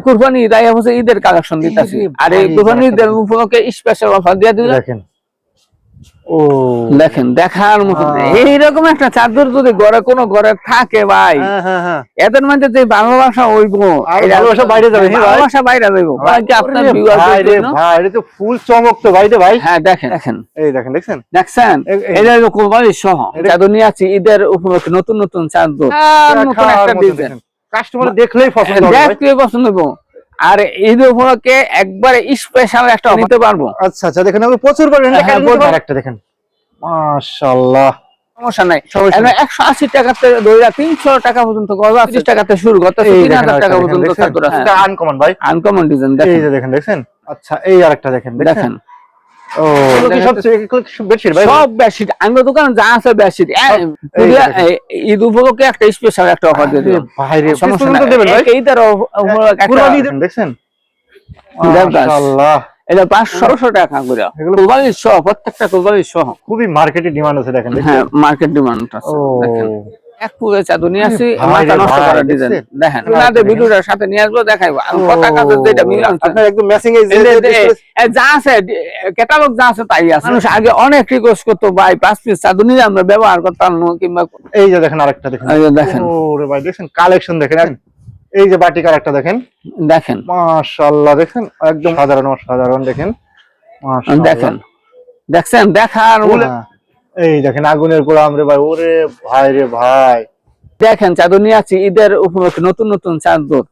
কুরবানি ঈদের কালেকশন দিতেছি। আর এই কুরবানি। ঈদের উপলক্ষে স্পেশাল অফার দিয়ে দেখেন। ও। দেখেন দেখার মতো আহ। এইরকম একটা চাদর যদি ঘরে কোনো ঘরে থাকে ভাই হ্যাঁ হ্যাঁ হ্যাঁ। এদের মধ্যে যে ভালোবাসা হইব ভালোবাসা বাইরে যাবে, ভালোবাসা বাইরে যাইব। আপনার ভাই এটা তো ফুল চমক তো ভাই ভাই। হ্যাঁ দেখেন। দেখেন এই দেখেন দেখছেন? দেখছেন? এটা সহ। চাদর নিয়ে আছি ঈদের উপলক্ষে নতুন নতুন চাদর। নতুন একটা ডিজাইন কাস্টমার দেখলেই পছন্দ হবে দেখতে পছন্দ হইব। আর ঈদ উপলক্ষে একবারে স্পেশাল একটা নিতে পারব। আচ্ছা আচ্ছা দেখেন প্রচুর পরিমাণে হ্যাঁ, কালেকশন একটা দেখেন। মাশাআল্লাহ। সমস্যা নাই। একশো আশি টাকাতে ধরে তিনশো টাকা পর্যন্ত ত্রিশ টাকাতে শুরু করতে তিন হাজার টাকা পর্যন্ত আনকমন ভাই। আনকমন ডিজাইন দেখেন। দেখেন দেখছেন আচ্ছা এই আরেকটা দেখেন। দেখেন। ও সব বেডশিট দোকানে যা আছে বেডশিট। এই ঈদ উপলক্ষে একটা স্পেশাল অফার দিয়ে দিলাম। দেখছেন? দেবদাস। মাশাআল্লাহ। এটা পাঁচশো টাকা করে এগুলো- কোরবানির সহ প্রত্যেকটা কোরবানির সহ। খুবই মার্কেটে ডিমান্ড আছে দেখেন হ্যাঁ মার্কেট ডিমান্ড আছে দেখেন। এক পুরো চাদর নিয়ে আসি মাথা নষ্ট ভাই, করা ডিজাইন দেখেন দেখেন। ভিডিওটার সাথে নিয়ে আসব দেখাইবো। আর কথা কাজে যেটা মিল আপনার একদম ম্যাচিং এই যে আছে ক্যাটালগ যা আছে তাই আছে। মানুষ আগে অনেক রিকোয়েস্ট করতো ভাই পাঁচ পিস চাদর নিয়ে আমরা ব্যবহার করতাম কিংবা এই যে দেখেন আরেকটা দেখেন। এই যে দেখেন। ওরে ভাই দেখেন কালেকশন দেখেন। এই যে বাটিকার একটা দেখেন। দেখেন। মাশাআল্লাহ দেখেন একদম সাধারণ সাধারণ দেখেন। মাশাআল্লাহ। দেখেন দেখছেন দেখার হ্যাঁ। এই দেখেন আগুনের গোলাম রে ভাই, ওরে ভাই রে ভাই। দেখেন চাদর নিয়ে আছি ঈদের উপলক্ষে নতুন নতুন চাদর।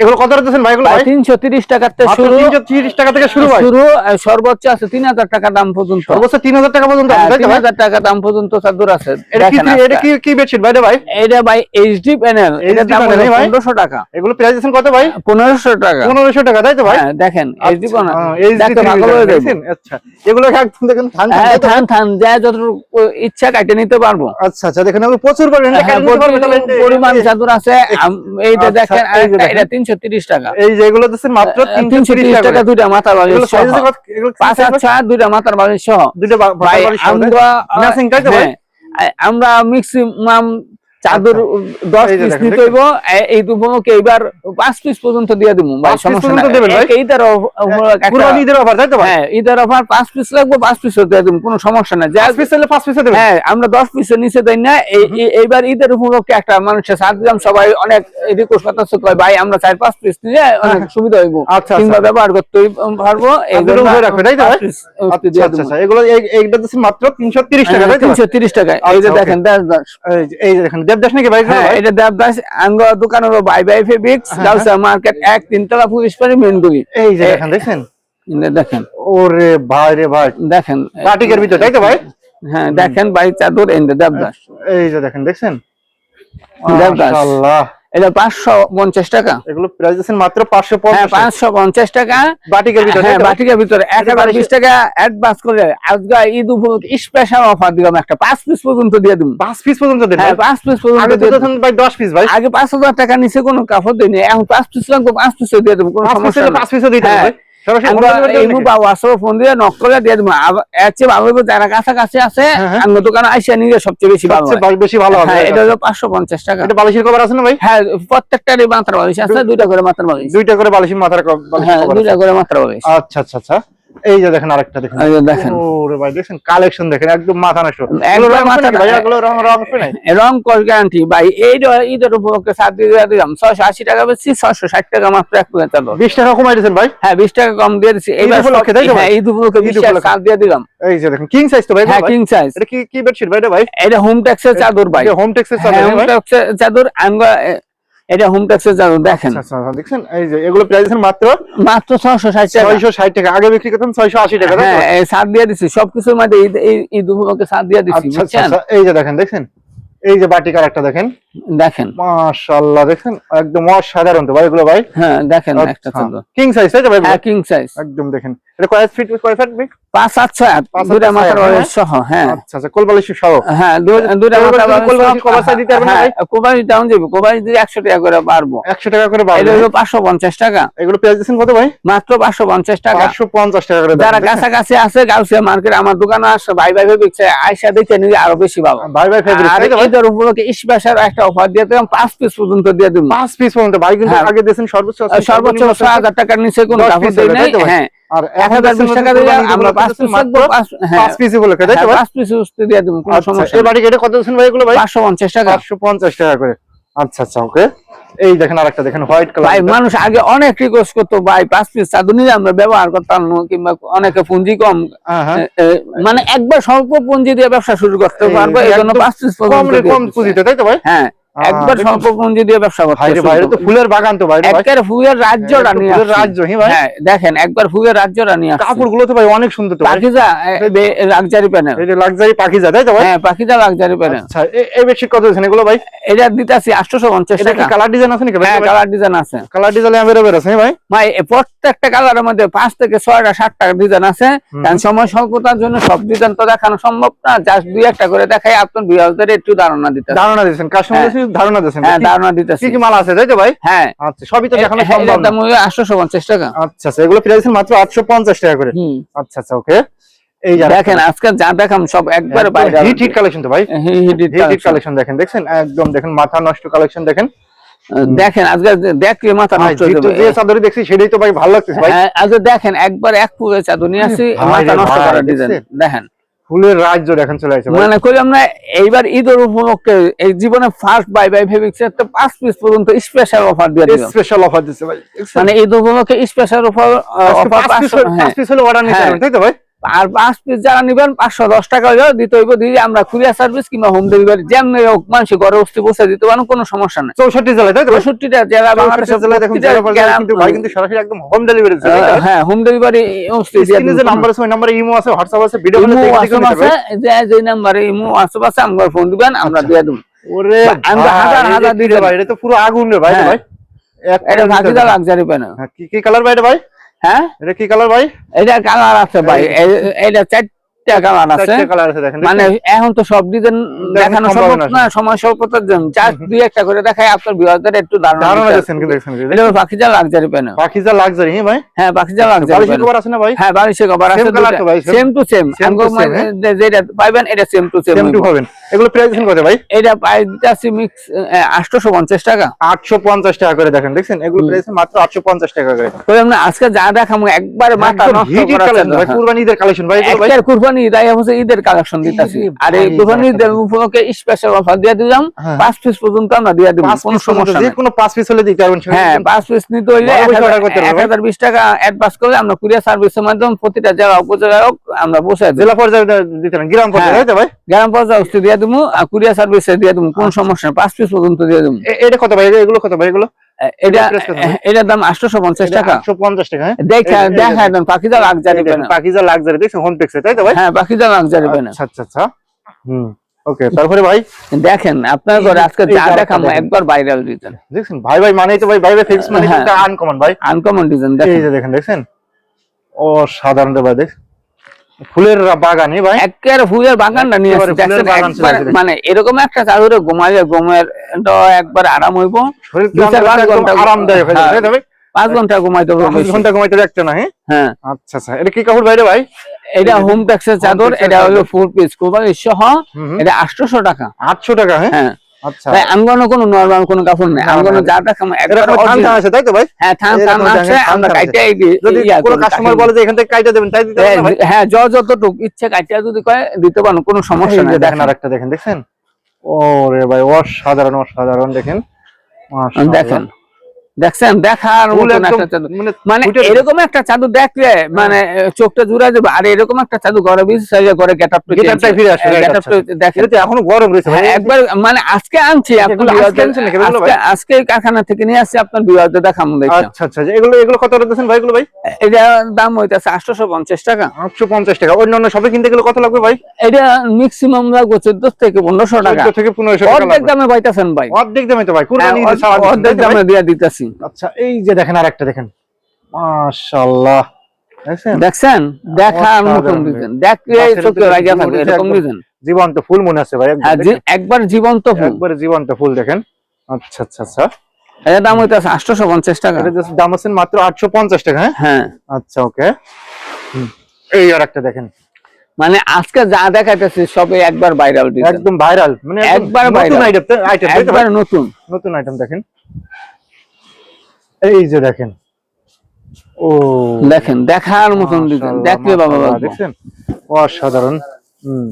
এগুলো কত ভাই এগুলো ভাই? তিনশো তিরিশ টাকাতে শুরু। 330 টাকা থেকে শুরু ভাই। শুরু সর্বোচ্চ আছে তিন হাজার টাকা দাম পর্যন্ত। সর্বোচ্চ 3000 টাকা পর্যন্ত আছে, তাই তো তিন ভাই? হাজার টাকা দাম পর্যন্ত চাদর আছে। এটা কি এটা কি কি বেডশিট ভাই ভাই? এটা ভাই এইচডি প্যানেল। এটা দাম panel, এই ভাই? পনেরোশো টাকা। এগুলো প্রাইস দিচ্ছেন কত ভাই? পনেরোশো টাকা। 1500 টাকা তাই তো ভাই? হ্যাঁ দেখেন এইচডি আচ্ছা, প্যানেল হ্যাঁ, ভালো হয়ে যাবে। দেখছেন? আচ্ছা। এগুলো একদম দেখেন থান থান, হ্যাঁ? থান যা যতটুকু ইচ্ছা কাটে নিতে পারব। আচ্ছা আচ্ছা দেখেন প্রচুর পরিমাণে হ্যাঁ, চাদর আছে এইটা আচ্ছা, দেখেন দেখেন। এটা তিনশো তিরিশ টাকা। এই যেগুলো দিচ্ছেন মাত্র তিনশো 330 তিরিশ টাকা দুইটা মাথার বালিশ সহ। পাঁচ হাত ছয় দুইটা মাথার বালিশ সহ। তো? আমরা Matching, হ্যাঁ, চাদর দশ পিস নিতে হইব এই এইবার পাঁচ পিস পর্যন্ত দিয়ে দিব ভাই সমস্যা নাই। কুরবানি ঈদের অফার তাই তো হ্যাঁ ঈদের অফার পাঁচ পিস লাগবে পাঁচ পিস দিয়ে দিব কোনো সমস্যা নাই। যা পিস পাঁচ পিসে দেবেন? হ্যাঁ আমরা দশ পিসের নিচে দেই না এই- এই- এইবার ঈদের উপলক্ষে একটা মানুষের সাত দিলাম সবাই অনেক রিকোয়েস্ট করতেছে কয় ভাই আমরা চার পাঁচ পিস নিলে অনেক সুবিধা হইব। আচ্ছা, কিংবা আচ্ছা। ব্যবহার করতে পারব জন্য তাই তো? আচ্ছা দিয়ে আচ্ছা। আচ্ছা। এগুলো এইটা মাত্র 330 টাকা তাই তো? ভাই? তিনশো তিরিশ টাকা। এই যে আচ্ছা, দেখেন এই যে দেখেন দেবদাস নাকি ভাই হ্যাঁ এটা দেবদাস আঙ্গ দোকান হলো Buy Buy Fabrics Gausia market এক তিনতলা পুলিশ পাড়ি মেনগুলি এই যে দেখেন দেখেন। দেখেন। ওরে ভাই রে ভাই। দেখেন। বাটিকের ভিতর তাই তো ভাই? হ্যাঁ দেখেন ভাই চাদর এন্ড দেবদাস এই যে দেখেন দেখছেন? দেবদাস। মাশাআল্লাহ। এটা পাঁচশো পঞ্চাশ টাকা। এগুলো প্রাইস মাত্র পাঁচশো পাঁচশো পঞ্চাশ টাকা। বাটিকের ভিতরে হ্যাঁ? বাটিকের ভিতরে। একেবারে বিশ টাকা অ্যাডভান্স করে। আজকে ঈদ উপলক্ষে স্পেশাল অফার দিলাম একটা। পাঁচ পিস পর্যন্ত দিয়ে দিব। পাঁচ পিস পর্যন্ত দেন হ্যাঁ পাঁচ পিস পর্যন্ত ভাই 10 পিস ভাই। আগে পাঁচ হাজার টাকা নিচে কোনো কাপড় দিইনি এখন পাঁচ পিস লাগবে পাঁচ পিসে দিয়ে দেবো কোনো পাঁচ পিস সমস্যা পাঁচ পিসও দিতে হবে হ্যাঁ। হ্যাঁ, সবচেয়ে বেশি ভালো হয়। হবে এটা হলো পাঁচশো পঞ্চাশ টাকা। এটা বালিশের কভার আছে না ভাই? হ্যাঁ প্রত্যেকটারই বালিশ আছে দুইটা করে বালিশ। দুইটা করে বালিশের মাথার। দুইটা করে বালিশ। আচ্ছা আচ্ছা আচ্ছা। এই যে দেখেন আরেকটা দেখেন। এই যে দেখেন। ওরে ভাই দেখেন কালেকশন দেখেন একদম মাথা নষ্ট। একদম মাথা ভাই এগুলো রং রং আছে নাই রং গ্যারান্টি ভাই এই ঈদের উপলক্ষে দিলাম ছয়শো আশি টাকা বেশি ছয়শো ষাট টাকা মাত্র এক প্লেট চাদর 20 টাকা কমাই দিয়েছেন ভাই? হ্যাঁ বিশ টাকা কম দিয়ে দিচ্ছি এইবার উপলক্ষে, তাই? হ্যাঁ ঈদ উপলক্ষে ঈদ বিশ টাকা ছাড় দিয়ে দিলাম। এই যে দেখেন কিং সাইজ তো ভাই হ্যাঁ কিং সাইজ এটা কি কি বেডশিট ভাই এটা ভাই? এটা হোম ট্যাক্সের চাদর ভাই। হোম টেক্সের হ্যাঁ, চাদর হোম ভাই। ট্যাক্সের চাদর আমরা এটা হোম ট্যাক্সের চাদর দেখেন। আচ্ছা আচ্ছা দেখছেন? এই যে এগুলো প্রাইস মাত্র মাত্র ছয়শো ষাট টাকা। 660 টাকা। আগে বিক্রি করতেন 680 টাকা হ্যাঁ এই ছাড় দিয়ে দিছি সবকিছুর মধ্যে এই এই- উপলক্ষে ছাড় দিয়ে দিচ্ছি বুঝছেন? আচ্ছা, এই যে দেখেন দেখছেন? এই যে বাটিকার একটা দেখেন। দেখেন। মাশাআল্লাহ দেখেন? একদম অসাধারণ তো ভাই এগুলো ভাই। হ্যাঁ দেখেন আচ্ছা। একটা চাদর কিং সাইজ তাই ভাই? হ্যাঁ কিং সাইজ একদম দেখেন। এটা কয় ফিট কয় ফিট ভাই? পাঁচ সাত ছয় আট পাঁচ সাত দুটা মাথার আট, সহ হ্যাঁ। আচ্ছা আচ্ছা কোলবালিশ সহ। হ্যাঁ দু- দুটা এবার মাথার কোলবালিশ সহ- cover দিতে পারবেন হ্যাঁ, ভাই? কোবানি ডাউন যাবে কোবানি দিলে একশো টাকা করে পারব 100 টাকা করে এটা বাড়বে হলো পাঁচশো পঞ্চাশ টাকা। এগুলো প্রাইস দিয়েছেন কত ভাই? মাত্র পাঁচশো পঞ্চাশ টাকা। 550 টাকা করে যারা দেখেন? কাছাকাছি আছে গাউসিয়া মার্কেট আমার দোকানে আসে ভাই ভাই ভেবে আয়সা দেখে নিলে আরও বেশি পাবো। ভাই ভাই ফেব্রিক ভাই উপলক্ষে একটা অফার দিয়ে দিলাম পাঁচ পিস পর্যন্ত দিয়ে দিব পাঁচ পিস পর্যন্ত ভাই কিন্তু হ্যাঁ। আগে দিয়েছেন সর্বোচ্চ সর্বোচ্চ ছয় হাজার টাকার নিচে কোনো কাপড় নাই? হ্যাঁ। আর এক হাজার বিশ টাকা আমরা পাঁচ পিস মাত্র পাঁচ পিস বলে তাই তো পাঁচ পিস দিয়ে দিব কোনো আচ্ছা, সমস্যা এই বাড়ি কেটে কত দিচ্ছেন ভাই এগুলো ভাই? পাঁচশো পঞ্চাশ টাকা। পাঁচশো পঞ্চাশ টাকা করে। আচ্ছা আচ্ছা ওকে এই দেখেন আরেকটা দেখেন হোয়াইট ভাই মানুষ আগে অনেক রিকোয়েস্ট করতো ভাই পাঁচ পিস চাদর নিলে আমরা ব্যবহার করতাম কিংবা অনেকে পুঁজি কম হ্যাঁ হ্যাঁ। মানে একবার স্বল্প পুঁজি দিয়ে ব্যবসা শুরু করতে পারব এই জন্য পাঁচ পিস কম। পুঁজিতে তাই তো ভাই? হ্যাঁ। একবার। স্বল্প পুঁজি দিয়ে ব্যবসা করতে ভাই তো ফুলের বাগান তো ভাই একবার ফুলের নিয়ে ফুলের রাজ্য, হ্যাঁ ভাই? হ্যাঁ দেখেন একবার ফুলের। কাপড়গুলো তো ভাই অনেক সুন্দর তো ভাই। পাখিজা লাক্সারি প্যানেল এই লাক্সারি পাখি তাই তো ভাই? হ্যাঁ পাখিজা লাক্সারি প্যানেল আচ্ছা এই- এই বেডশিট কত দিচ্ছেন এগুলো ভাই? এটা দিতেছি টাকা। কালার ডিজাইন আছে নাকি ভাই? হ্যাঁ কালার ডিজাইন আছে। কালার ডিজাইন আছে ভাই? ভাই প্রত্যেকটা কালারের মধ্যে পাঁচ থেকে ছয়টা সাতটা ডিজাইন আছে। কারণ সময় স্বল্পতার জন্য সব ডিজাইন তো দেখানো সম্ভব না। জাস্ট দুই একটা করে দেখাই আপনার বিহারদের একটু ধারণা দিতে ধারণা দিয়েছেন। কাস্টমার। ধারণা দিয়েছেন। হ্যাঁ ধারণা দিতেছি। কি মাল আছে তাই তো ভাই? হ্যাঁ। আচ্ছা সবই তো দেখানো হ্যাঁ, সম্ভব না। দাম পঞ্চাশ টাকা। আচ্ছা আচ্ছা এগুলো প্রাইস মাত্র আটশো পঞ্চাশ টাকা করে। আচ্ছা আচ্ছা ওকে। এই দেখেন আজকে যা দেখাম সব একবারে বাইরে হিট হিট কালেকশন তো ভাই। Hit hit. কালেকশন দেখেন দেখছেন একদম দেখেন মাথা নষ্ট কালেকশন দেখেন। দেখেন আজকে দেখলে মাথা নষ্ট হয়ে যাবে। যে চাদরই দেখছি সেটাই তো ভাই ভালো লাগতেছে ভাই। হ্যাঁ, আজকে দেখেন একবার এক পুরে চাদর নিয়ে আসি মাথা নষ্ট করার ডিজাইন দেখেন। ফুলের রাজ্য এখন চলে ভাই। মানে করি না এইবার ঈদের উপলক্ষে এই জীবনে ফার্স্ট বাই বাই ফেব্রিক্স একটা পাঁচ পিস পর্যন্ত স্পেশাল অফার দিয়ে দিলাম। স্পেশাল অফার দিচ্ছে ভাই। মানে ঈদ উপলক্ষে স্পেশাল অফার অফার পাঁচ পিস হলে অর্ডার নিতে হ্যাঁ। পারবেন তাই তো ভাই? আর পাঁচ পিস যারা নিবেন পাঁচশো দশ টাকা দিতে হইব। দিয়ে আমরা কুরিয়ার সার্ভিস কিংবা হোম ডেলিভারি যেমনি হোক মানুষ ঘরে বসতে বসে দিতে পারেন কোনো সমস্যা নেই। চৌষট্টি জেলায় তাই চৌষট্টিটা জেলা কিন্তু সরাসরি একদম হোম ডেলিভারি হ্যাঁ হোম ডেলিভারি স্ক্রিনে যে নাম্বার আছে ওই নাম্বারে ইমো আছে হোয়াটসঅ্যাপ আছে ভিডিও আছে যে নাম্বারে ইমো হোয়াটসঅ্যাপ আছে আমার ফোন দিবেন আমরা দিয়ে দেবো। ওরে আমরা হাজার দিতে ভাই? এটা তো পুরো আগুন রে ভাই হ্যাঁ। ভাই। এটা প্যানেল হ্যাঁ, কি কি কালার ভাই এটা ভাই? হ্যাঁ? এটা কি কালার ভাই? এটা কালার আছে ভাই। এইটা চারটা কালার আছে। কালার আছে দেখেন মানে এখন তো সব ডিজাইন দেখানো সম্ভব না। সময় স্বল্পতার জন্য। জাস্ট দুই একটা করে দেখাই আপনার বিহারদের একটু ধারণা ধারণা দিচ্ছেন কিন্তু? এটা Pakiza luxury panel Pakiza luxury হ্যাঁ ভাই? হ্যাঁ পাখিজা লাক্সারি বালিশের কভার আছে না ভাই? হ্যাঁ বালিশে কভার আছে same to same to same, হ্যাঁ? যেটা পাইবেন এটা same to same same to পাবেন। এগুলো প্রাইস কত ভাই? এটা মিক্স আটশোশো পঞ্চাশ টাকা। আটশো পঞ্চাশ টাকা করে দেখেন দেখছেন? এগুলো প্রাইস মাত্র আটশো পঞ্চাশ টাকা করে। তো আমরা আজকে যা একবারে মাথা নষ্ট করা ভাই চাদর। কুরবানি ঈদের কালেকশন ভাই এগুলো ভাই। কুরবানি তাই হচ্ছে ঈদের কালেকশন দিতেছি আর এই ভাই, কুরবানি ঈদের উপলক্ষে স্পেশাল অফার দিয়ে দিলাম। হ্যাঁ। পাঁচ পিস পর্যন্ত আমরা দিয়ে দিব কোনো সমস্যা যে নেই। কোনো পাঁচ পিস হলে দিতে পারবেন হ্যাঁ কিন্তু- পাঁচ পিস নিতে হইলে বড় এক বেশি হাজার- order করতে হবে, এক ভাই। হাজার বিশ টাকা অ্যাডভান্স করলে আমরা কুরিয়ার সার্ভিসের মাধ্যমে প্রতিটা জেলা উপজেলা আমরা বসে জেলা পর্যায়ে দিতে গ্রাম পর্যায়ে হ্যাঁ। ভাই? গ্রাম পর্যায়ে দিয়ে দেবো কুরিয়ার সার্ভিসে দিয়ে দেবো কোনো সমস্যা পাঁচ পিস পর্যন্ত দিয়ে দেবো এটা কত ভাই? এগুলো কত ভাই? এগুলো? এটা? এটার দাম আটশোশো পঞ্চাশ টাকা। আটশো পঞ্চাশ টাকা হ্যাঁ? দেখা দেখা একদম দেখেন, দেখছেন হোম তাই তো ভাই? হ্যাঁ পাখিটা লাক্সারি পেনা আচ্ছা আচ্ছা আচ্ছা। হুম ওকে তারপরে ভাই? দেখেন আপনার ঘরে আজকে যা দেখাম একবার ভাইরাল ডিজাইন দেখছেন? ভাই ভাই মানেই তো ভাই ভাই ভাই ফিক্স মানে হ্যাঁ। আনকমন ভাই? আনকমন ডিজাইন দেখেন। দেখেন দেখছেন? ও সাধারণ ভাই দেখ ফুলের বাগানে ভাই? একেবারে ফুলের বাগানটা নিয়ে মানে এরকম একটা চাদরে ঘুমাইলে ঘুমের একবার আরাম হইব। আরামদায়ক হয়ে যাবে হ্যাঁ। পাঁচ ঘণ্টা ঘুমাইতে হবে পাঁচ ঘণ্টা ঘুমাইতে একটা না হ্যাঁ। আচ্ছা আচ্ছা এটা কি কাপড় ভাই? এটা হোম ট্যাক্সের চাদর এটা হলো পিস সহ। এটা আটশোশো টাকা। আটশো টাকা হ্যাঁ। হ্যাঁ আচ্ছা কোনো নরমাল কাপড় নেই। আছে তাই তো ভাই? হ্যাঁ আছে আমরা যদি কোনো কাস্টমার বলে যে এখান থেকে কাইটা দেবেন তাই দিতে। হ্যাঁ য যতটুক ইচ্ছে যদি কয় দিতে পারো কোনো সমস্যা নেই দেখেন আরেকটা দেখেন ওরে ভাই অসাধারণ অসাধারণ দেখেন। দেখেন। দেখছেন? দেখার ফুল মতন একটা চাদর। মানে মানে এরকম একটা চাদর দেখলে মানে চোখটা জুড়ে যাবে। আর এরকম একটা চাদর ঘরে গেট আপ ফিরে আসে, আপ আচ্ছা। দেখেন। এখনও গরম রয়েছে হ্যাঁ, একবার মানে আজকে আনছি আজকে ভাই? আজকে- কারখানা থেকে নিয়ে আসছি আপনার বিবাদে দেখাম দেখলাম আচ্ছা আচ্ছা এগুলো এগুলো কত দিচ্ছেন ভাই এগুলো ভাই? এটা দাম হইতেছে আটশোশো পঞ্চাশ টাকা। আটশো পঞ্চাশ টাকা। অন্যান্য কিনতে গেলে কত লাগবে ভাই? এটা ম্যাক্সিমাম লাগবে চোদ্দ থেকে পনেরোশো টাকা। থেকে পনেরোশো অর্ধেক দামে পাইতেছেন ভাই। অর্ধেক দামে তো ভাই। হ্যাঁ, অর্ধেক? দামে দিয়ে দিতেছি। আচ্ছা এই যে দেখেন আরেকটা দেখেন। মাশাআল্লাহ। দেখছেন? দেখছেন? দেখার অসাধারণ। মতন ডিজাইন দেখলে চোখে লাগিয়ে থাকবে এরকম। ডিজাইন জীবন্ত ফুল মনে আছে ভাই হ্যাঁ? একবার জীবন্ত ফুল। একবারে জীবন্ত ফুল দেখেন। আচ্ছা আচ্ছা আচ্ছা। দাম হইতেছে আটশোশো পঞ্চাশ টাকা। এটা just দাম আছে মাত্র আটশো পঞ্চাশ টাকা হ্যাঁ? হ্যাঁ। আচ্ছা ওকে। এই আর একটা দেখেন। মানে আজকে যা দেখাইতেছে সবে একবার ভাইরাল একদম ভাইরাল মানে একবার নতুন আইটেম আইটেম একবার নতুন। নতুন আইটেম দেখেন। এই যে দেখেন। ও দেখেন দেখার মতন ডিজাইন দেখলে বাবা দেখছেন? অসাধারণ। হুম।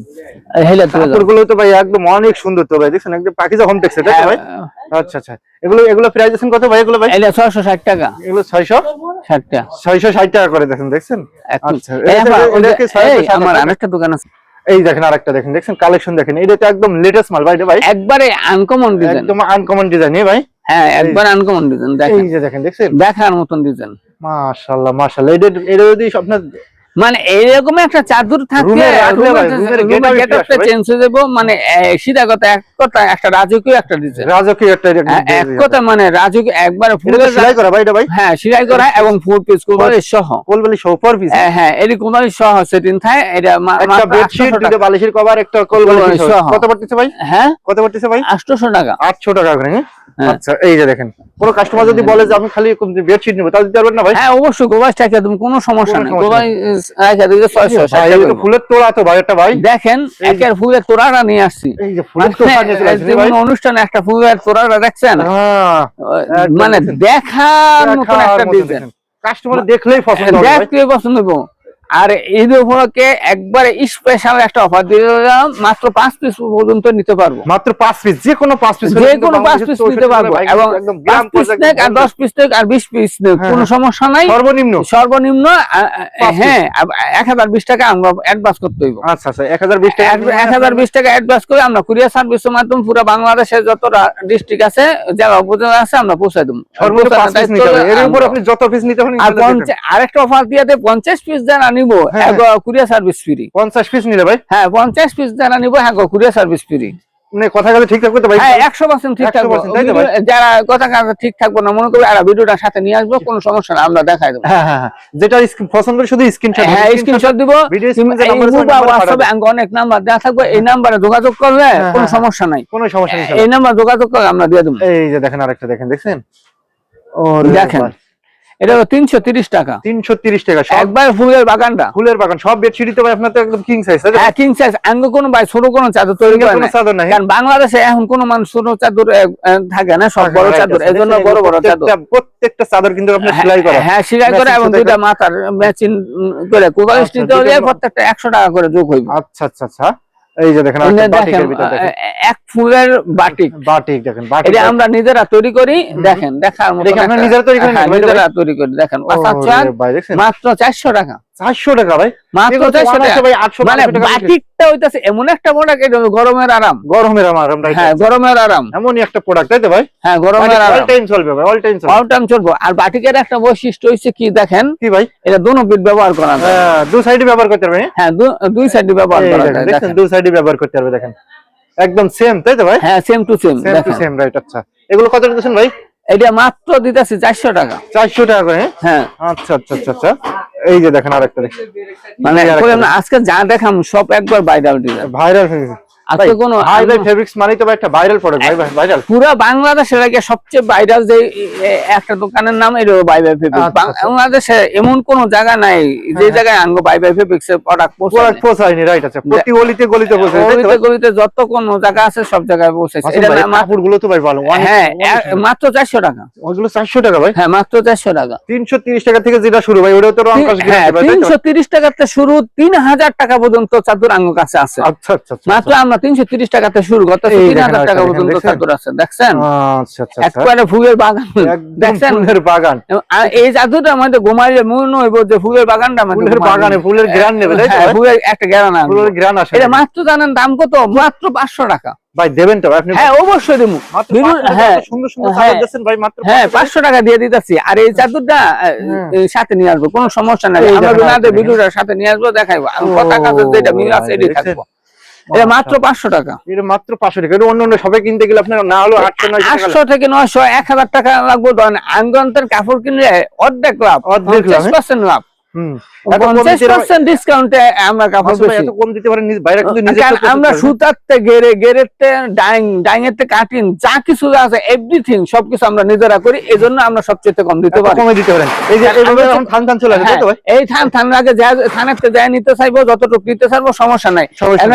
হেলা কাপড়গুলো তো ভাই একদম অনেক সুন্দর তো ভাই দেখছেন? একদম পাকিজা হোম টেক্সে তাই ভাই? হ্যাঁ, আচ্ছা আচ্ছা। এগুলো এগুলো প্রাইস আছেন কত ভাই এগুলো ভাই? এটা ছয়শো ষাট টাকা। এগুলো ষাট টাকা করে দেখেন দেখছেন? আচ্ছা আমার আরেকটা দোকান আছে। এই দেখেন আরেকটা দেখেন দেখছেন? কালেকশন দেখেন এটা তো একদম লেটেস্ট মাল ভাই ভাই? একবারে আনকমন ডিজাইন একদম আনকমন ডিজাইন ভাই? হ্যাঁ একবার আনকমন ডিজাইন দেখেন। এই যে দেখেন দেখছেন? দেখার মতন ডিজাইন মাশাআল্লাহ মাশাআল্লাহ। এটা এটা যদি আপনার মানে এইরকম একটা চাদর থাকলে। চেঞ্জ হয়ে যাব মানে এ, সিধা কথা এক কথা একটা রাজকীয় একটা ডিজাইন রাজকীয় একটা হ্যাঁ, এক কথা মানে রাজকীয় একবারে ফুলের সেলাই করা ভাই এটা ভাই? হ্যাঁ সিলাই করা এবং ফুল পিস কোমরের সহ। কোলবালি সহ পর পিস হ্যাঁ, হ্যাঁ এটি কোমরের সহ সেটিং থাকে এটা একটা বেডশিট দুটো টাকা। বালিশের কভার একটা কোলবালি সহ। কত পড়তেছে ভাই? হ্যাঁ? কত পড়তেছে ভাই? আটশোশো টাকা। 800 টাকা করে হ্যাঁ। আচ্ছা এই যে দেখেন কোন কাস্টমার যদি বলে যে আমি খালি বেডশিট নেব তাহলে দিতে পারবেন না ভাই? হ্যাঁ অবশ্যই টাকা কোনো সমস্যা নেই। সমস্যা গোবাই রাখা দিতে ছয়শো ষাট ভাই, টাকা এটা তো দেবো। ফুলের তোড়া তো ভাই একটা ভাই। দেখেন একের ফুলের তোড়াটা নিয়ে আসছি। এই যে ফুলের তোড়া নিয়ে চলে ভাই। অনুষ্ঠানে একটা ফুলের তোড়াটা দেখছেন? হ্যাঁ মানে। দেখার মতন একটা ডিজাইন কাস্টমার দেখলেই পছন্দ হবে। দেখতে পছন্দ করব আর ঈদ উপলক্ষে একবারে স্পেশাল একটা অফার দিয়ে দিলাম। মাত্র পাঁচ পিস পর্যন্ত নিতে পারব। মাত্র পাঁচ পিস যে কোনো পাঁচ পিস যে কোনো পাঁচ পিস নিতে পারব। এবং পাঁচ পিস নেক আর দশ পিস নেক আর বিশ পিস নেক হ্যাঁ, কোনো। সমস্যা নাই। সর্বনিম্ন। সর্বনিম্ন। হ্যাঁ এক হাজার বিশ টাকা আমরা অ্যাডভান্স করতে হইব। আচ্ছা আচ্ছা এক হাজার বিশ টাকা এক হাজার বিশ টাকা অ্যাডভান্স করে আমরা কুরিয়ার সার্ভিসের মাধ্যমে পুরো বাংলাদেশের যত ডিস্ট্রিক্ট আছে জেলা উপজেলা আছে আমরা পৌঁছাই দেবো। হবে। এর উপর আপনি যত পিস নিতে পারেন আর আরেকটা অফার দিয়ে দেয় পঞ্চাশ পিস যারা নিব হ্যাঁ। Courier service free. পঞ্চাশ পিস নিলে ভাই? হ্যাঁ পঞ্চাশ পিস যারা নিব হ্যাঁ কুরিয়ার সার্ভিস ফ্রি। মানে কথা গেলে ঠিক থাকবে তো ভাই? হ্যাঁ একশো পার্সেন্ট ঠিক 100% থাকব? যারা কথা ঠিক থাকব না মনে করবে আর ভিডিওটা সাথে নিয়ে আসব কোনো সমস্যা না আমরা দেখাই দেবো। হ্যাঁ হ্যাঁ হ্যাঁ। যেটা পছন্দ করে শুধু স্ক্রিনশট হ্যাঁ স্ক্রিনশট দিব। নাম্বার অনেক নাম্বার দেওয়া থাকবে এই নাম্বারে যোগাযোগ করলে হ্যাঁ, কোনো হ্যাঁ। সমস্যা নাই। কোনো সমস্যা নেই এই নাম্বার যোগাযোগ করলে আমরা দিয়ে দেবো। এই যে দেখেন আরেকটা দেখেন দেখছেন? ও দেখেন। এটা হলো তিনশো তিরিশ টাকা। তিনশো তিরিশ টাকা সব একবার ফুলের বাগানটা। ফুলের বাগান সব বেডশিটই তো আপনার তো একদম কিং সাইজ হ্যাঁ কিং সাইজ আঙ্গ কোনো ভাই ছোট কোনো চাদর তৈরি করে না চাদর নাই। কারণ বাংলাদেশে এখন কোনো মানুষ ছোট চাদর থাকে না সব বড় চাদর এই জন্য বড় বড় চাদর। প্রত্যেকটা- চাদর কিন্তু আপনার সেলাই করা। হ্যাঁ সেলাই করে এবং দুইটা মাথার ম্যাচিং করে কোকাল আচ্ছা, স্টিচ প্রত্যেকটা একশো টাকা করে যোগ হইবে। আচ্ছা আচ্ছা আচ্ছা। এই যে দেখেন এক ফুলের বাটিক। বাটিক দেখেন এটা আমরা নিজেরা তৈরি করি দেখেন দেখার মতো নিজেরা তৈরি? হ্যাঁ, নিজেরা তৈরি করি দেখেন। আচ্ছা, আচ্ছা, মাত্র চারশো টাকা। চারশো টাকা ভাই। মাত্র চারশো টাকা। ভাই আটশো মানে। বাটিকটা হইতাছে এমন একটা প্রোডাক্ট এটা গরমের আরাম। গরমের আমরা হ্যাঁ গরমের আরাম। এমনই একটা প্রোডাক্ট তাই তো ভাই? হ্যাঁ গরমের অল টাইম চলবে ভাই অল টাইম চলবে। অল টাইম চলবো। আর বাটিকের একটা বৈশিষ্ট্য কি দেখেন? কি ভাই? এটা দুনো ব্যবহার করা যায়। হ্যাঁ, দু সাইডে ব্যবহার করতে পারবে হ্যাঁ? দু- দুই সাইডে ব্যবহার করা দেখেন, যায় দেখেন। দু সাইডে ব্যবহার করতে পারবে দেখেন। একদম সেম তাই তো ভাই? হ্যাঁ same to same same to same right আচ্ছা। এগুলো কত দিতেছেন ভাই? এটা মাত্র দিতেছি চারশো টাকা। চারশো টাকা করে হ্যাঁ? হ্যাঁ। আচ্ছা আচ্ছা আচ্ছা আচ্ছা। এই যে দেখেন আরেকটা দেখেন। মানে আজকে যা দেখাম সব একবার ভাইরাল ভাইরাল হয়ে গেছে আজকে কোনো হাই ভাই ফেব্রিক্স মানেই তো ভাই একটা ভাইরাল প্রোডাক্ট ভাই ভাইরাল পুরো বাংলাদেশের আগে সবচেয়ে ভাইরাল যে একটা দোকানের নাম এটা বাই বাই ফেব্রিক আচ্ছা, আচ্ছা। বাংলাদেশে এমন কোন জায়গা নাই যে হ্যাঁ। জায়গায় আঙ্গ বাই বাই ফেব্রিক্স এর প্রোডাক্ট প্রোডাক্ট পৌঁছায়নি রাইট আছে প্রতি গলিতে গলিতে পৌঁছায় গলিতে গলিতে যত কোন জায়গা আছে সব জায়গায় পৌঁছেছে এটা ভাই, না মাত্র- কাপড়গুলো তো ভাই ভালো। হ্যাঁ। মাত্র চারশো টাকা। ওইগুলো চারশো টাকা ভাই? হ্যাঁ মাত্র চারশো টাকা। তিনশো তিরিশ টাকা থেকে যেটা শুরু ভাই ওটাও তো রং কাজ হ্যাঁ তিনশো তিরিশ টাকাতে শুরু তিন হাজার টাকা পর্যন্ত চাদর আঙ্গ কাছে আছে। আচ্ছা আচ্ছা আচ্ছা মাত্র আমরা তিনশো তিরিশ টাকাতে শুরু এই তিন হাজার টাকা পর্যন্ত চাদর আছে দেখছেন? আচ্ছা আচ্ছা আচ্ছা। একবারে ফুলের বাগান। দেখছেন? ফুলের বাগান। এই জাদুটার মধ্যে ঘুমাইলে মনে হইব যে ফুলের বাগানটা ফুলের বাগানে ফুলের গ্রান নেবে হ্যাঁ? ফুলের একটা গ্যারান ফুলের গ্রান আসে এটা মাত্র জানেন দাম কত? মাত্র পাঁচশো টাকা। ভাই দেবেন তো আপনি হ্যাঁ অবশ্যই দেবো। 500 হ্যাঁ সুন্দর সুন্দর হ্যাঁ। চাদর দিচ্ছেন ভাই মাত্র হ্যাঁ 500 টাকা। পাঁচশো টাকা দিয়ে দিতেছি। আর এই চাদরটা। এই সাথে নিয়ে আসব কোনো সমস্যা নাই। আমরা বিনাতে সাথে নিয়ে আসব দেখাইবো। আর কথা কাজে যেটা মিল আছে এটাই থাকব। এটা মাত্র পাঁচশো টাকা। এটা মাত্র পাঁচশো টাকা। এটা অন্য অন্য সবে কিনতে গেলে আপনার না হলো আটশো নয়শো টাকা থেকে নয়শো এক হাজার টাকা লাগবে। ধরেন আঙ্গন্তের কাপড় কিনলে অর্ধেক লাভ অর্ধেক লাভ, হ্যাঁ? লাভ। হুম। এত কম পঞ্চাশ দিতে পারে- পার্সেন্ট ডিসকাউন্টে আমরা কাপড় আসলে ভাই, বেশি এত কম দিতে পারেন বাইরে কিন্তু নিজের কারণ চোখে আমরা সুতারতে গেরে গেরেতে ডাইং ডাইংয়েতে কাটিং যা কিছু আছে এভরিথিং সবকিছু আমরা নিজেরা করি এজন্য আমরা সবচেয়ে কম দিতে পারি। কমে দিতে পারেন। এই যে এইভাবে এখন থান থান চলে আসে তাই তো ভাই? এই থান থান আগে যা- থানের থেকে নিতে চাইব যতটুকু নিতে চাইব সমস্যা নাই।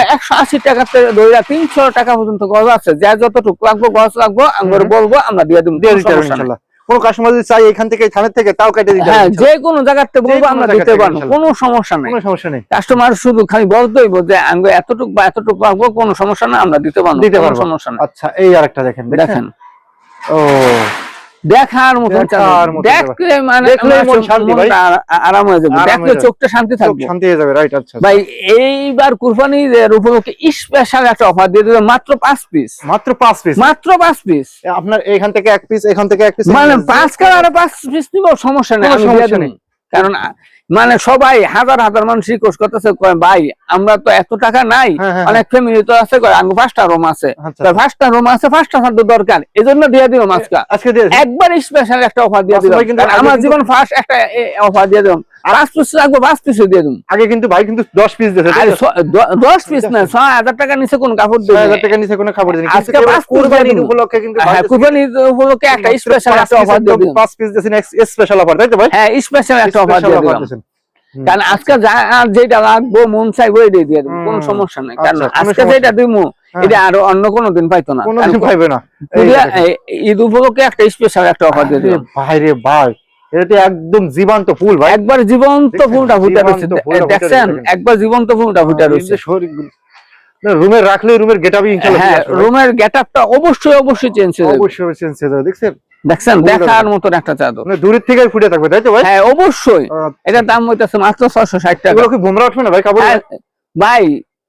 একশো আশি টাকা থেকে দইরা তিনশো টাকা পর্যন্ত গজ আছে। যা যতটুকু লাগবো গজ লাগবো আমরা বলব আমরা দিয়ে দিব দিয়ে দিতে। ইনশাআল্লাহ কোনো কাস্টমার যদি চাই এখান থেকে থানের থেকে তাও কেটে দিতে হ্যাঁ যে কোনো জায়গাতে বলব আমরা দিতে পারব কোনো সমস্যা নাই। কোনো সমস্যা নেই। কাস্টমার শুধু খালি বলতে যে আমি এতটুকু বা এতটুকু পাবো কোনো সমস্যা না আমরা দিতে পারব দিতে পারব। সমস্যা না আচ্ছা এই আরেকটা দেখেন। দেখেন। ও দেখার দেখলে মানে শান্তি আরা- আরাম হয়ে যাবে। দেখলে চোখটা শান্তি থাকবে। শান্তি হয়ে যাবে রাইট আচ্ছা ভাই এইবার কুরবানির উপলক্ষে স্পেশাল একটা অফার দিয়ে মাত্র পাঁচ পিস মাত্র পাঁচ পিস মাত্র পাঁচ পিস আপনার এখান থেকে এক পিস এখান থেকে এক পিস মানে পাঁচ কালার পাঁচ পিস নিব সমস্যা নেই আমি দিয়ে দেব। কারণ মানে সবাই হাজার হাজার মানুষ রিকোয়েস্ট করতেছে ভাই আমরা তো এত টাকা নাই হ্যাঁ, হ্যাঁ, অনেক ফ্যামিলি তো আছে পাঁচটা রুম আছে। আচ্ছা। পাঁচটা রুম আছে পাঁচটা খাদ্য দরকার এজন্য দিয়ে দিল আজকে। আজকে একবার স্পেশাল একটা অফার দিয়ে দিলাম। কিন্তু আমার জীবন ফার্স্ট একটা অফার দিয়ে দিলাম। পাঁচ পিস লাগবে পাঁচ পিসও দিয়ে দিলাম। আগে কিন্তু ভাই কিন্তু দশ পিস দিয়েছে দশ পিস না ছয় হাজার টাকা নিচে কোন কাপড় দেবে হাজার টাকা নিচে কোনো আজকে পাঁচ দিয়ে উপলক্ষে কিন্তু হ্যাঁ কুরবানি উপলক্ষে একটা স্পেশাল একটা অফার দিয়ে পাঁচ পিস দিয়েছেন স্পেশাল অফার তাই তো ভাই? হ্যাঁ স্পেশাল একটা অফার দিয়ে দিলাম। কারণ আজকে যা যেটা লাগবো মন চাইব এটাই দিয়ে দেবো। কোনো সমস্যা নাই। কারণ আচ্ছা, আজকে যেটা দিব হ্যাঁ। এটা আরও অন্য কোনো দিন পাইতো না। পাইবে না। ঈদ উপলক্ষে একটা স্পেশাল একটা অফার দিয়ে বাইরে দিলাম। ভাই রে ভাই এটা একদম জীবন্ত ফুল ভাই। একবার জীবন্ত? ফুলটা ফুটে রয়েছে। দেখছেন? একবার জীবন্ত ফুলটা ফুটে রয়েছে। রুমে রাখলে রুমের গেটআপই ইনশাআল্লাহ হ্যাঁ। রুমের গেটআপটা অবশ্যই অবশ্যই চেঞ্জ হয়ে যাবে। অবশ্যই চেঞ্জ হয়ে যাবে। দেখছেন? দেখছেন? দেখার মতন একটা চাদর। মানে দূরের থেকে ফুটে থাকবে তাই তো ভাই? হ্যাঁ অবশ্যই। আচ্ছা। এটার দাম হইতেছে মাত্র ছয়শো ষাট টাকা। এগুলো কি বোমরা উঠবে না ভাই কাপড় হ্যাঁ, ভাই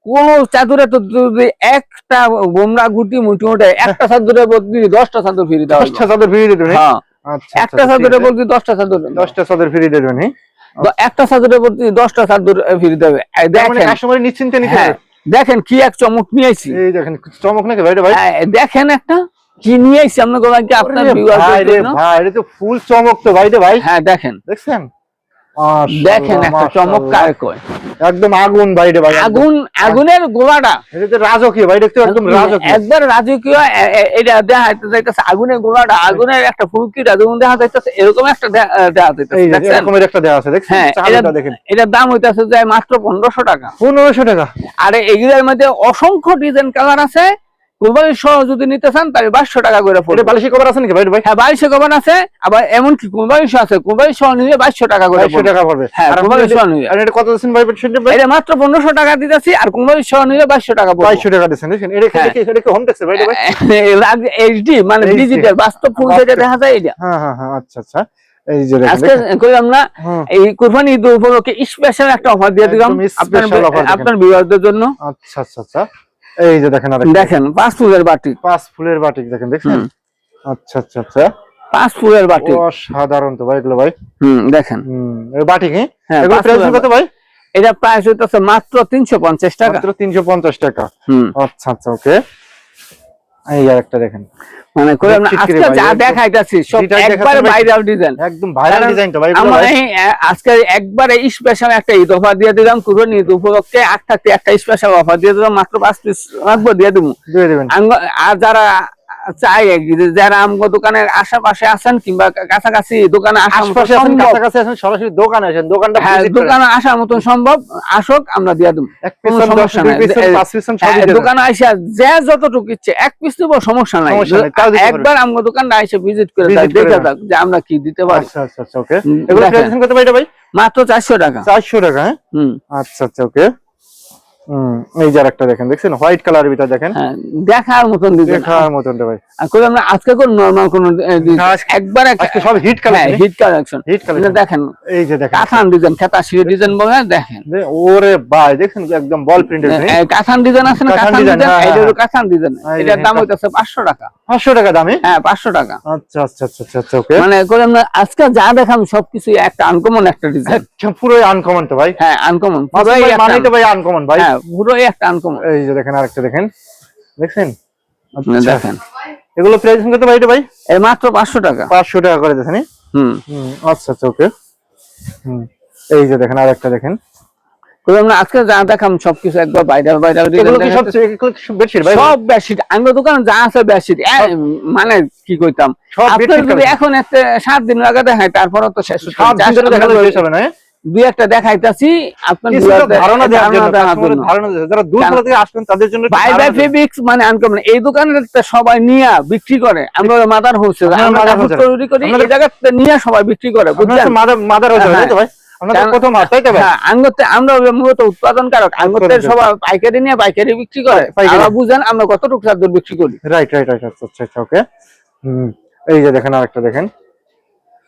কোন চাদরে তো যদি একটা গোমরা গুটি মুটি উঠে একটা চাদরে বদলি দশটা চাদর ফিরে হলো। দশটা চাদর ফ্রি দিয়ে দেবেন? হ্যাঁ। আচ্ছা একটা চাদরে বদলি দশটা চাদর। দশটা চাদর ফ্রি দিয়ে দেবেন হ্যাঁ? একটা চাদরে বদলি দশটা চাদর ফিরে দেবে। মানে দেখেন। কাস্টমার নিশ্চিন্তে নিতে হ্যাঁ। দেখেন কি এক চমক নিয়েছি এই দেখেন চমক নাকি ভাই ভাই? হ্যাঁ, দেখেন একটা কি নিয়েছি আপনাকে কি আপনার ভাই রে ভাই এটা তো ফুল চমক তো ভাই রে ভাই। হ্যাঁ দেখেন। দেখছেন? দেখেন একটা চমক মাশাআল্লাহ। একদম আগুন ভাই রে ভাই আগুন আগুনের গোলাটা। এটা তো রাজকীয় ভাই দেখতে একদম রাজকীয়। একবার রাজকীয় এটা দেখা যাইতেছে আগুনের গোলাটা আগুনের একটা ফুলকিটা যেমন দেখা যাইতেছে এরকম একটা দেখা যাইতেছে? এরকমের একটা দেওয়া আছে দেখছেন? হ্যাঁ চালুটা দেখেন। এটার দাম হইতেছে যে মাত্র পনেরোশো টাকা। পনেরোশো টাকা। আর এগুলোর মধ্যে অসংখ্য ডিজাইন কালার আছে। কুরবানি সহ যদি নিতে চান তাহলে বাইশশো টাকা করে পড়বে। বালিশি কভার আছে নাকি ভাই হ্যাঁ বাইশশো কমান আছে আবার এমন কি কুরবানি সহ আছে সহ নিলে বাইশশো টাকা করে টাকা পড়বে। হ্যাঁ সহ নিলে। এটা কত দিচ্ছেন ভাই এটা মাত্র পনেরোশো টাকা দিতেছি আর কুরবানি সহ নিলে বাইশশো টাকা পড়বে। বাইশশো টাকা দিচ্ছেন এটা হ্যাঁ। কি হোম ভাই এইচডি মানে ডিজিটাল বাস্তব ফুল যেটা দেখা যায় এটা। হ্যাঁ হ্যাঁ হ্যাঁ আচ্ছা আচ্ছা। এই যে দেখেন আজকে দেখেন। কইলাম না এই কুরবানি ঈদ উপলক্ষে স্পেশাল একটা অফার দিয়ে দিলাম একদম আপনার বিবাহদের জন্য। আচ্ছা আচ্ছা আচ্ছা। এই যে দেখেন দেখেন পাঁচ ফুলের বাটি পাঁচ ফুলের বাটিক দেখেন দেখছেন? আচ্ছা আচ্ছা আচ্ছা। পাঁচ ফুলের বাটি অসাধারণ তো ভাই এগুলো ভাই। হুম দেখেন। হুম এই বাটিক হ্যাঁ? হ্যাঁ এগুলো প্রাইস কত ভাই? এটা প্রাইস হইতেছে মাত্র তিনশো পঞ্চাশ টাকা। মাত্র তিনশো পঞ্চাশ টাকা। হুম। আচ্ছা আচ্ছা ওকে এই আর দেখেন। মানে আজকে যা একদম- দেখাইতাছি সব একবারে ভাইরাল ডিজাইন একদম ভাইরাল ডিজাইন তো ভাই এগুলো আমার ভাই। এই আহ, আজকে একবারে স্পেশাল একটা ঈদ অফার দিয়ে দিলাম কুরবানি ঈদ উপলক্ষে আট থাকতে একটা স্পেশাল অফার দিয়ে দিলাম মাত্র পাঁচ পিস রাখব দিয়ে দেবো। দিয়ে দেবেন। আর যারা চাই যারা আমগো দোকানের আশেপাশে আছেন কিংবা কাছাকাছি দোকানে আসা আছেন কাছাকাছি আছেন সরাসরি দোকানে আসেন দোকানটা হ্যাঁ। দোকানে আসার মতন সম্ভব। আসক আমরা দিয়ে দেবো এক পিস সমস্যা নাই। হ্যাঁ, দেবেন। দোকানে আইসা যে যতটুকু ইচ্ছে এক পিস নিবো সমস্যা নাই। একবার আমগো দোকানটা এসে ভিজিট করে দেখে যাক যে আমরা কি দিতে পারি। আচ্ছা আচ্ছা আচ্ছা ওকে এগুলো ভাই মাত্র চারশো টাকা। চারশো টাকা হ্যাঁ? আচ্ছা আচ্ছা ওকে এই যে আরেকটা দেখেন দেখছেন? হোয়াইট কালারের ভিতর দেখেন। হ্যাঁ দেখার মতন দেখার মতন ভাই আর কই আমরা আজকে কোন নরমাল কোন একবার আজকে সব hit colour hit collection hit colour দেখেন। এই যে দেখেন। কাথান ডিজাইন খেতা সিঁড়ি ডিজাইন বলে দেখেন। ওরে ভাই দেখেন একদম বল প্রিন্টেড কাথান ডিজাইন আছে না? কাথান ডিজাইন, ডিজাইন এটা হলো। কাথান ডিজাইন এটার দাম হইতাছে পাঁচশো টাকা। পাঁচশো টাকা দামে? হ্যাঁ পাঁচশো টাকা। আচ্ছা আচ্ছা আচ্ছা আচ্ছা আচ্ছা ওকে মানে আমরা আজকে যা দেখাম সবকিছু একটা আনকমন একটা ডিজাইন পুরো আনকমন তো ভাই। হ্যাঁ আনকমন তো ভাই আনকমন ভাই হ্যাঁ পুরোই একটা আনকমন এই যে দেখেন আরেকটা দেখেন। দেখছেন? দেখেন। এগুলো প্রাইস কত ভাই এটা ভাই? এই মাত্র পাঁচশো টাকা। পাঁচশো টাকা করে দেখেন হুম। আচ্ছা আচ্ছা ওকে। হুম এই যে দেখেন আর একটা দেখেন। তবে আমরা আজকে যা দেখাম সবকিছু একবার বাইরে বাইরে এগুলো কি সব বেডশিট ভাই? সব বেডশিট আমার দোকানে যা আছে বেডশিট মানে কি কইতাম? সব আপনার যদি এখন একটা সাত দিন আগে দেখায় তারপরও তো শেষ হচ্ছে। সাত দিন ধরে দেখালে হবে না? দুই একটা দেখাইতাছি আপনার ধারণা ধারণা যারা দূর থেকে আসবেন তাদের জন্য একটু বাই বাই ফেব্রিক্স মানে আনকমন এই দোকানের তো সবাই নিয়ে বিক্রি করে। আমরা মাদার আপনারা আমরা। তৈরি করি এই নিয়ে সবাই বিক্রি করে বুঝছেন? মাদার ভাই? পাইকারি নিয়ে পাইকারি বিক্রি করে। বুঝেন আমরা কতটুকু চাদর বিক্রি করি। রাইট রাইট রাইট আচ্ছা আচ্ছা আচ্ছা ওকে এই যে দেখেন আরেকটা দেখেন।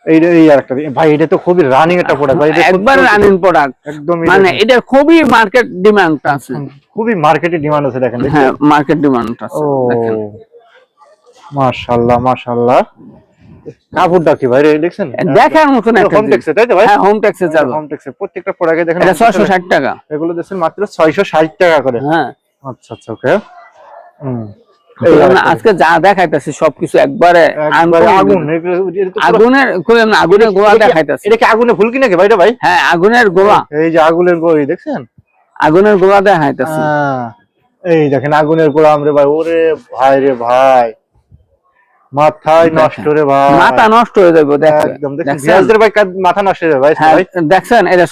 এই যে- এই আরেকটা ভাই এটা তো খুবই রানিং একটা প্রোডাক্ট ভাই একবার রানিং প্রোডাক্ট একদম মানে এটার খুবই মার্কেট ডিমান্ড আছে। খুবই মার্কেটে ডিমান্ড আছে দেখেন হ্যাঁ মার্কেট ডিমান্ড আছে ও দেখেন। মাশাআল্লাহ মাশাআল্লাহ। কাপড়টা কি ভাই দেখছেন? দেখার হোম তাই তো ভাই? হ্যাঁ হোম ট্যাক্সে চাদর হোম টেক্সে প্রত্যেকটা প্রোডাক্টে দেখেন এটা ছয়শো ষাট টাকা। এগুলো দেখছেন মাত্র 660 টাকা করে। হ্যাঁ। আচ্ছা আচ্ছা ওকে হুম। আজকে যা দেখাইতেছি সবকিছু একবারে আগুনের আগুনের গোড়া দেখাইতেছে। এটা কি আগুনে ফুলকি নাকি ভাইটা ভাই? হ্যাঁ আগুনের গোয়া এই যে আগুনের গোয়া দেখছেন? আগুনের গোড়া দেখাইতেছে। এই দেখেন আগুনের গোড়া আমরে ভাই ওরে ভাই রে ভাই। মাথায়। নষ্ট রে ভাই। মাথা নষ্ট হয়ে যাবে একদম দেখেন ভাই মাথা নষ্ট হয়ে যাবে ভাই হ্যাঁ দেখছেন এটা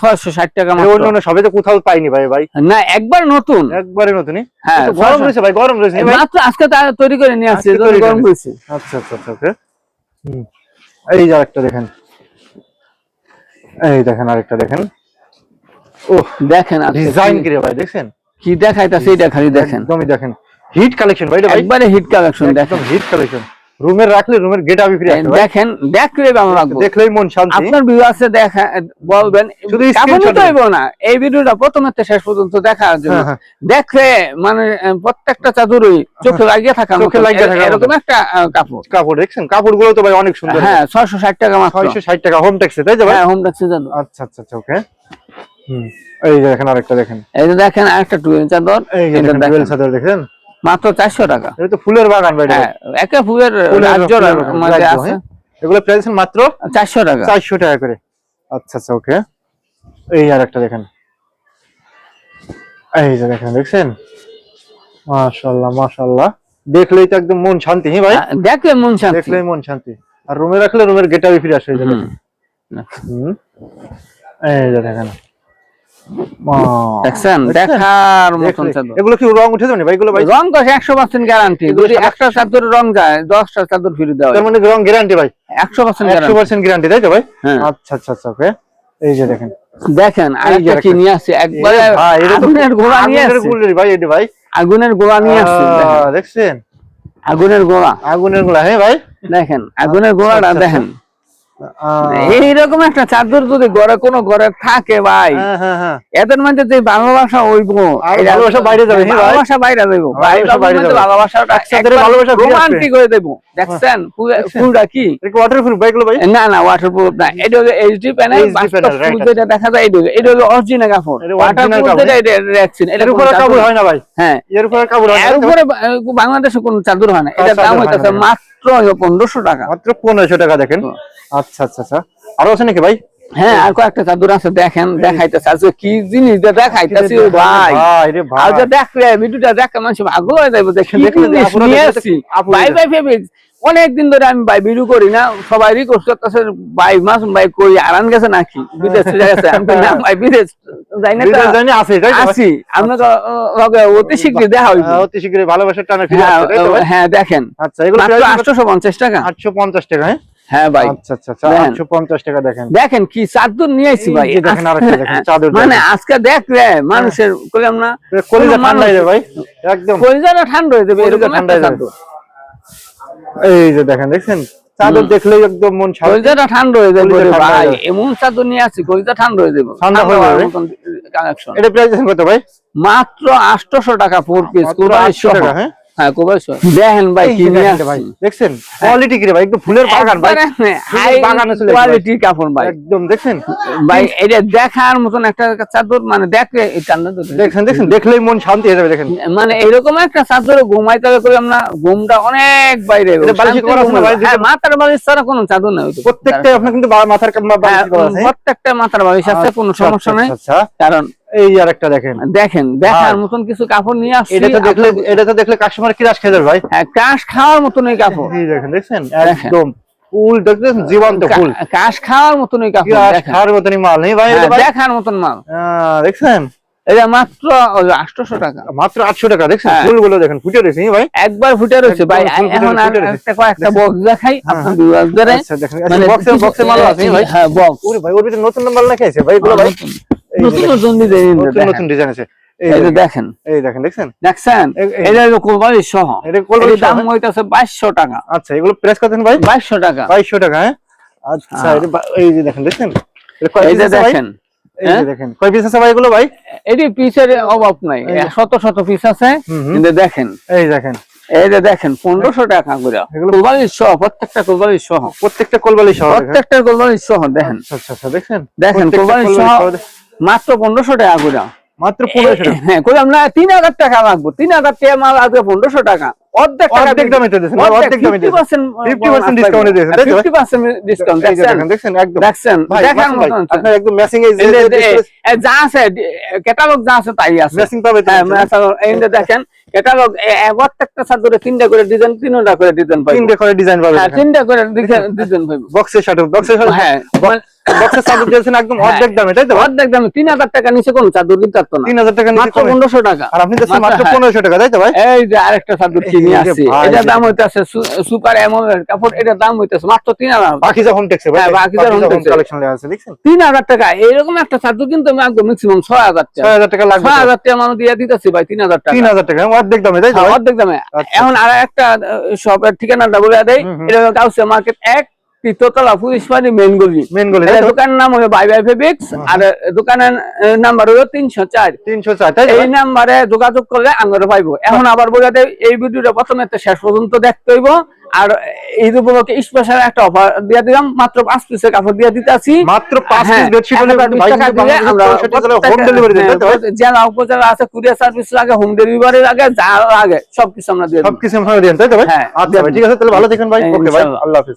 টাকা মাত্র। অন্য অন্য সবে তো কোথাও পাইনি ভাই ভাই। না একবার নতুন। একবারে নতুনই হ্যাঁ গরম রয়েছে ভাই গরম রয়েছে মাত্র আজকে তৈরি করে নিয়ে আসছে গরম হয়েছে। আচ্ছা আচ্ছা আচ্ছা ওকে। এই যে আরেকটা দেখেন। এই দেখেন আরেকটা দেখেন। ও দেখেন ডিজাইন কি- ভাই দেখাইতেছে এটা খালি দেখেন। একদমই দেখেন। হিট কালেকশন ভাই একবারে হিট কালেকশন একদম হিট কালেকশন। রুমের রাখলে রুমের গেট আবি ফিরে। দেখেন দেখলে লাগবে দেখলেই মন শান্তি। আপনার ভিউ আছে দেখা বলবেন শুধু হইব না। এই ভিডিওটা প্রথম থেকে শেষ পর্যন্ত দেখার জন্য। হ্যাঁ, হ্যাঁ। দেখলে মানে প্রত্যেকটা চাদরই চোখে লাগিয়ে থাকা চোখে লাগিয়ে থাকার এরকম একটা কাপড়। কাপড় দেখছেন? কাপড়গুলো তো ভাই অনেক সুন্দর হ্যাঁ ছয়শো ষাট টাকা মাত্র। ছয়শো ষাট টাকা। হোম ট্যাক্সে তাই ভাই? হ্যাঁ হোম ট্যাক্সি চাদর আচ্ছা আচ্ছা আচ্ছা ওকে হুম। এই যে দেখেন আরেকটা দেখেন। এই যে দেখেন আরেকটা টুয়েল চাদর। এই যে দেখেন। চাদর দেখেন। মাত্র চারশো টাকা। এটা তো ফুলের বাগান ভাই হ্যাঁ একে ফুলের আছে। হ্যাঁ। এগুলো প্রাইস মাত্র চারশো টাকা। চারশো টাকা করে। আচ্ছা আচ্ছা ওকে এই আর একটা দেখেন। এই যে দেখেন দেখছেন? মাশাল্লাহ মাশাল্লাহ দেখলেই তো একদম মন শান্তি হ্যাঁ ভাই? আহ, দেখলে মন শান্তি। দেখলেই মন শান্তি। আর রুমে রাখলে রুমের গেট আবি ফিরে আসে এই যে দেখেন। এই যে দেখেন। দেখছেন? দেখছেন? দেখার মতন চাদর। এগুলো কি রং উঠে যাবে ভাই এগুলো ভাই? রং কষে একশো পার্সেন্ট গ্যারান্টি যদি একটা চাদর রং যায় দশটা চাদর ফিরে দেওয়া তার মানে রং গ্যারান্টি ভাই? একশো পার্সেন্ট একশো পার্সেন্ট গ্যারান্টি তাই তো ভাই? হ্যাঁ। আচ্ছা আচ্ছা আচ্ছা ওকে। এই যে দেখেন। দেখেন আরেকটা কি নিয়ে আসছে? একবারে আগুনের গোড়া নিয়ে আসছে। ভাই এটি ভাই। আগুনের গোড়া নিয়ে আসছে দেখছেন? আগুনের গোড়া। আগুনেরগুলা হ্যাঁ ভাই? দেখেন আগুনের গোড়াটা দেখেন। এইরকম একটা চাদর যদি ঘরে কোনো ঘরে থাকে ভাই হ্যাঁ হ্যাঁ হ্যাঁ। এদের মধ্যে যে ভালোবাসা হইব। আর ভালোবাসা বাইরে যাবে, ভালোবাসা বাইরে যাইব। ভালোবাসা যাবে। ভালোবাসাটা ভালোবাসা রোমান্টিক হয়ে দেব দেখছেন? ফুলটা কি? ওয়াটারপ্রুফ ভাই ভাই? না না ওয়াটারপ্রুফ না। এটা হলো এইচডি প্যানেল HD বাস্তব panel, right, ফুল যেটা দেখা যায় এটা এটা হলো অরিজিনাল কাপড়। এটা original ওয়াটারপ্রুফ যেটা এটা রেক্সিন এর উপরে কাপড় হয় না ভাই। হ্যাঁ। এর উপরে কাপড় হয় এর উপরে বাংলাদেশে কোনো চাদর হয় না। চাদর দাম হইতাছে মাত্র পনেরোশো টাকা। মাত্র পনেরোশো টাকা দেখেন। আচ্ছা আচ্ছা আচ্ছা। আরও আছে নাকি ভাই? হ্যাঁ আর কয়েকটা চাদর আছে দেখেন দেখাইতেছে। আজকে কি জিনিস দেখাইতেছি ভাই। দেখলে ভিডিওটা দেখে মানুষ হয়ে যাবে দেখে দেখলে দেখলে যে আপুরা নিয়ে দেখলে আসছি। আপুরা ভাই ভাই ভেবে অনেকদিন ধরে আমি ভাই ভিডিও করি না সবাই রিকোয়েস্ট করতেছে ভাই মাস ভাই কই আরান গেছে নাকি? বিদেশ গেছে। আমি না ভাই বিদেশ যাই না জানি আছে তাই? আসি। আমরা তো লগে অতি শীঘ্রই দেখা হইব। আহ, অতি শীঘ্রই ভালোবাসার টানা ফিরে হ্যাঁ ভাই? হ্যাঁ দেখেন। আচ্ছা এগুলো মাত্র আটশোশো পঞ্চাশ টাকা। আটশো পঞ্চাশ টাকা হ্যাঁ? হ্যাঁ ভাই। আচ্ছা আচ্ছা আচ্ছা টাকা দেখেন। দেখেন কি চাদর নিয়ে আইছি ভাই। দেখেন আরেকটা দেখেন, চাদর মানে। আজকে দেখলে মানুষের কইলাম না কলিজা ঠান্ডা হয়ে যাবে ভাই একদম। কলিজাটা ঠান্ডা হয়ে যাবে এরকম ঠান্ডা হয়ে যাবে। এই যে দেখেন দেখছেন? চাদর দেখলেই একদম মন শান্তি কলিজাটা ঠান্ডা হয়ে যাবে ভাই এমন চাদর নিয়ে কলিজা ঠান্ডা হয়ে যাবে। ঠান্ডা হয়ে যাবে। এটা প্রাইস কত ভাই? মাত্র আটশোশো টাকা ফোর পিস মাত্র 800 টাকা, হ্যাঁ? হ্যাঁ কোবাই দেখেন ভাই কি ভাই দেখছেন? কোয়ালিটি কি রে ভাই? একদম ফুলের বাগান ভাই। হাই বাগানে চলে গেছে কাপড় ভাই। একদম দেখছেন? ভাই এটা দেখার মতন একটা চাদর মানে দেখলে এই কান্না দেখছেন দেখছেন দেখলেই মন শান্তি হয়ে যাবে দেখেন। মানে এরকম একটা চাদরে ঘুমাইতে হবে করে আমরা ঘুমটা অনেক বাইরে? হ্যাঁ, মাথার বালিশ ছাড়া কোনো চাদর নাই প্রত্যেকটা আপনার কিন্তু মাথার হ্যাঁ, প্রত্যেকটা মাথার বালিশ আছে কোনো আচ্ছা, সমস্যা নাই। আচ্ছা। কারণ এই আর একটা দেখেন। দেখেন দেখার মতন কিছু কাপড় নিয়ে আসছি এটা তো দেখলে এটা তো দেখলে কাস্টমার কি খেয়ে যাবে ভাই? হ্যাঁ কাশ খাওয়ার মতন কাপড়। এই দেখেন দেখছেন? দেখেন। একদম ফুল দেখছেন জীবন্ত ফুল। কাশ খাওয়ার মতন কি কাপড় দেখেন। খাওয়ার মতনই মাল। নেই ভাই এটা হ্যাঁ, ভাই। দেখার মতন মাল। আহ, দেখছেন? এটা মাত্র আটশোশো টাকা। মাত্র আটশো টাকা দেখছেন? হ্যাঁ। ফুলগুলো দেখেন ফুটে রয়েছে ভাই। একবার ফুটে রয়েছে ভাই। এখন আর একটা কয়েকটা বক্স দেখাই আচ্ছা বক্সে বক্সে মাল আছে ভাই। হ্যাঁ বক্স ওরে ভাই ওর ভিতরে নতুন মাল লেখা আছে ভাই এগুলো ভাই। এই নতুন নতুন ডিজাইন নতুন নতুন ডিজাইন আছে। এই দেখেন, দেখেন। এই দেখেন দেখছেন? দেখছেন? এটা হলো কোরবানি সহ। এটা কোলবালি দাম হইতাছে বাইশশো টাকা। আচ্ছা এগুলো প্রেস করতেন ভাই? বাইশশো টাকা। বাইশশো টাকা হ্যাঁ? আচ্ছা হ্যাঁ। এটা বা- এই যে দেখেন দেখছেন? এই যে দেখেন এই হ্যাঁ? যে দেখেন কয় পিস আছে ভাই এগুলো ভাই? এটি পিসের অভাব নাই শত শত পিস আছে। কিন্তু দেখেন। এই দেখেন। এই যে দেখেন পনেরোশো টাকা করে। কোরবানি সহ প্রত্যেকটা কোরবানি সহ। প্রত্যেকটা কোলবালি সহ প্রত্যেকটা কোরবানি সহ দেখেন। আচ্ছা আচ্ছা আচ্ছা দেখেন কোরবানি সহ মাত্র পনেরোশো টাকা করে মাত্র পনেরোশো হ্যাঁ করলাম না তিন হাজার টাকা লাগবো। তিন হাজার টাকা মাল আজকে পনেরোশো টাকা। অর্ধেক টাকা অর্ধেক দামে দিয়েছেন, অর্ধেক দামে দিয়েছেন। 50% discount দিয়েছেন, তাই তো ভাই? 50% discount, এই যে? দেখেন একদম। দেখার আছে। আপনার একদম ম্যাচিং এই যে এই যে- এ- এ যা আছে ক্যাটালগ যা আছে তাই আছে। ম্যাচিং পাবে তো হ্যাঁ, catalog, এই যে দেখেন ক্যাটালগ প্রত্যেকটা চাদরে তিনটা করে ডিজাইন তিনটা করে ডিজাইন পাইব। তিনটে করে ডিজাইন পাবে হ্যাঁ তিনটা করে ডিজাইন পাইব। বক্সের সাথে বক্সের সাথে হ্যাঁ বক্সের সাথে দিয়েছেন একদম হ্যাঁ। অর্ধেক দামে তাই তো? অর্ধেক দামে তিন হাজার টাকা নিচে কোন চাদর কিনতে পারতো না। তিন হাজার টাকা নিচে মাত্র কমে। পনেরোশো টাকা। আর আপনি দিচ্ছেন মাত্র, মাত্র হ্যাঁ। পনেরোশো টাকা তাই তো ভাই? এই যে আরেকটা চাদর কিনে এই যে আসছি। ভাই, এটার এই দাম যে- সুপার এমএর কাপড় এটার দাম হইতেছে মাত্র তিন হাজার বাকি যখন টেক্সে ভাই হ্যাঁ, কালেকশন আছে দেখছেন? টাকা একটা চাদর কিন্তু আমি একদম ম্যাক্সিমাম ছয় হাজার টাকা। ছয় হাজার টাকা লাগবে মানুষ দিয়ে দিতেছি ভাই তিন হাজার টাকা। তিন হাজার টাকা অর্ধেক দামে তাই তো অর্ধেক দামে। আচ্ছা। এখন আর একটা শপের ঠিকানাটা বলে হুম। এটা মার্কেট এক তৃতীয়তলা পুলিশ মেন গলি। মেন গলি দোকানের নাম হলো বাই বাই ফেব্রিক্স আর দোকানের নাম্বার হলো তিনশো চার। তিনশো চার এই নাম্বারে যোগাযোগ করলে আমরা পাইবো। এখন আবার দেয় এই ভিডিওটা প্রথমে শেষ পর্যন্ত দেখতে হইব আর এই উপলক্ষে স্পেশাল একটা অফার দিয়ে দিলাম মাত্র পাঁচ পিসের কাপড় দিয়ে দিতে আছি মাত্র পাঁচ হ্যাঁ, পিস বেডশিট আমরা ডেলিভারি? হ্যাঁ, জেলা উপজেলা আছে কুরিয়ার সার্ভিস লাগে হোম ডেলিভারির আগে যা লাগে সবকিছু আমরা দিয়ে সবকিছু আপনারা দেন তাই তো ভাই? হ্যাঁ, আচ্ছা ঠিক আছে তাহলে ভালো থাকেন ভাই। ওকে ভাই আল্লাহ হাফিজ।